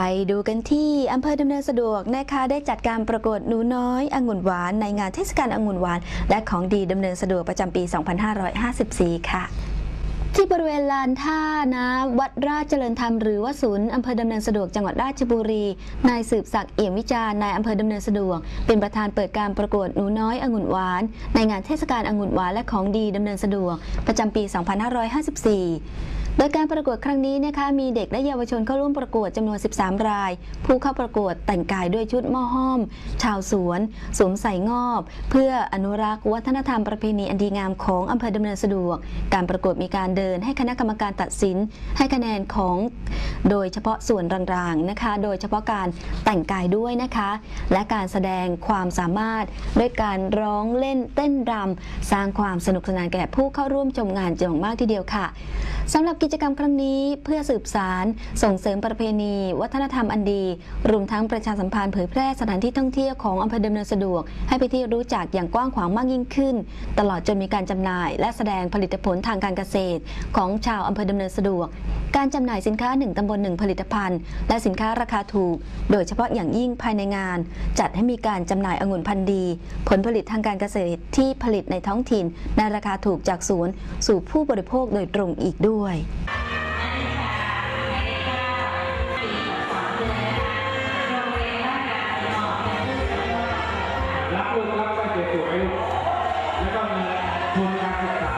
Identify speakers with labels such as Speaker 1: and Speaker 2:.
Speaker 1: ไปดูกันที่อำเภอดำเนินสะดวกนะคะได้จัดการประกวดหนูน้อยองุ่นหวานในงานเทศกาลองุ่นหวาน และของดีดำเนินสะดวกประจำปี 2554 ค่ะที่บริเวณลานท่านะวัดราชเจริญธรรมหรือว่าศูนย์อำเภอดำเนินสะดวกจังหวัดราชบุรี นายสืบศักดิ์เอี่ยมวิจารณ์นายอำเภอดำเนินสะดวก เป็นประธานเปิดการประกวดหนูน้อยองุ่นหวาน ในงานเทศกาลองุ่นหวานและของดีดำเนินสะดวก ประจำปี 2554 โดยการประกวดครั้งนี้นะคะมีเด็กและเยาวชนเข้าร่วมประกวดจำนวน 13 ราย ผู้เข้าประกวดแต่งกายด้วยชุดหม้อห้อม ชาวสวนสวมใส่งอบ เพื่ออนุรักษ์วัฒนธรรมประเพณีอันดีงามของอำเภอดำเนินสะดวก การประกวดมีการเดินให้คณะกรรมการตัดสิน ให้คะแนนของโดยเฉพาะส่วนรางๆนะคะ โดยเฉพาะการแต่งกายด้วยนะคะ และการแสดงความสามารถด้วยการร้องเล่นเต้นรำสร้างความสนุกสนานแก่ผู้เข้าร่วมชมงานจำนวนมากทีเดียวค่ะสำหรับกิจกรรมครั้งนี้เพื่อสืบสาร ส่งเสริมประเพณี วัฒนธรรมอันดี รวมทั้งประชาสัมพันธ์เผยแพร่สถานที่ท่องเที่ยวของอำเภอดำเนินสะดวก ให้ไปที่รู้จักอย่างกว้างขวางมากยิ่งขึ้น ตลอดจนมีการจำหน่าย และแสดงผลิตผลทางการเกษตร ของชาวอำเภอดำเนินสะดวกการจำหน่ายสินค้า 1ตำบล1ผลิตภัณฑ์ และสินค้าราคาถูก โดยเฉพาะอย่างยิ่งภายในงาน จัดให้มีการจำหน่ายองุ่นพันธุ์ดี ผลผลิตทางการเกษตรที่ผลิตในท้องถิ่น ในราคาถูกจากสวนสู่ผู้บริโภคโดยตรงอีกด้วย
Speaker 2: รับลูกรับไปสวยๆแล้วก็มีทุนการศึกษา